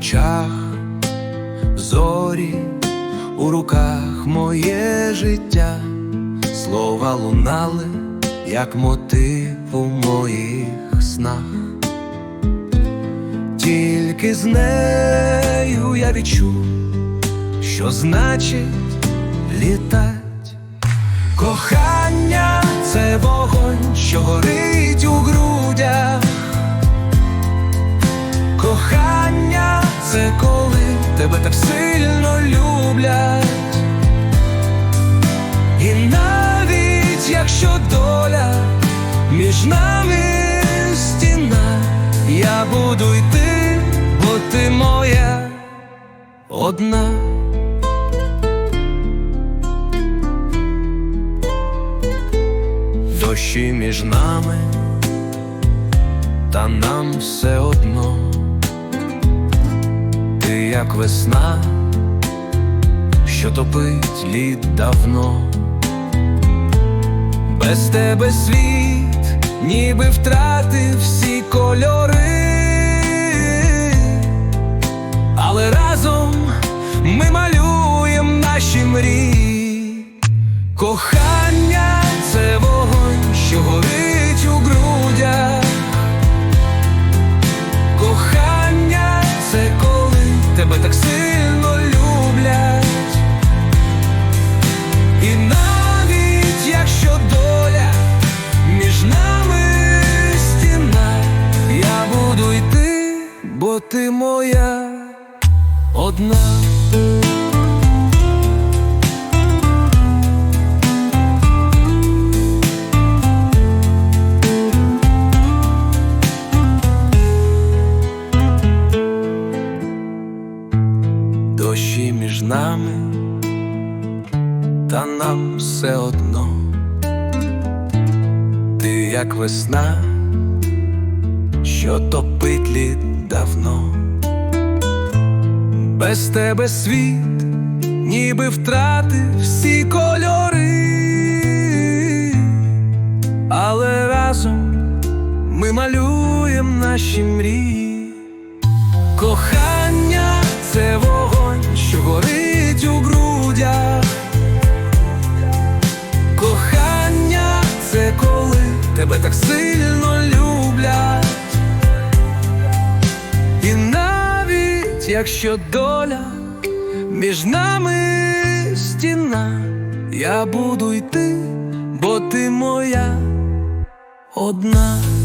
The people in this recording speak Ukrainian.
очах зорі, у руках моє життя, слова лунали, як мотив у моїх снах. Тільки з нею я відчув, що значить літать. Кохання це вогонь, що горить тебе так сильно люблять. І навіть якщо доля між нами стіна, я буду йти, бо ти моя одна. Дощі між нами, та нам все одно. Як весна, що топить лід давно. Без тебе світ, ніби втратив всі кольори, але разом ми малюємо наші мрії. Кохання це вогонь, що горить ти моя одна. Дощі між нами, та нам все одно. Ти як весна, що топить лід давно. Без тебе світ, ніби втратив всі кольори, але разом ми малюємо наші мрії. Кохання це вогонь, що горить у грудях. Кохання це коли тебе так сильно якщо доля між нами стіна, я буду йти, бо ти моя одна.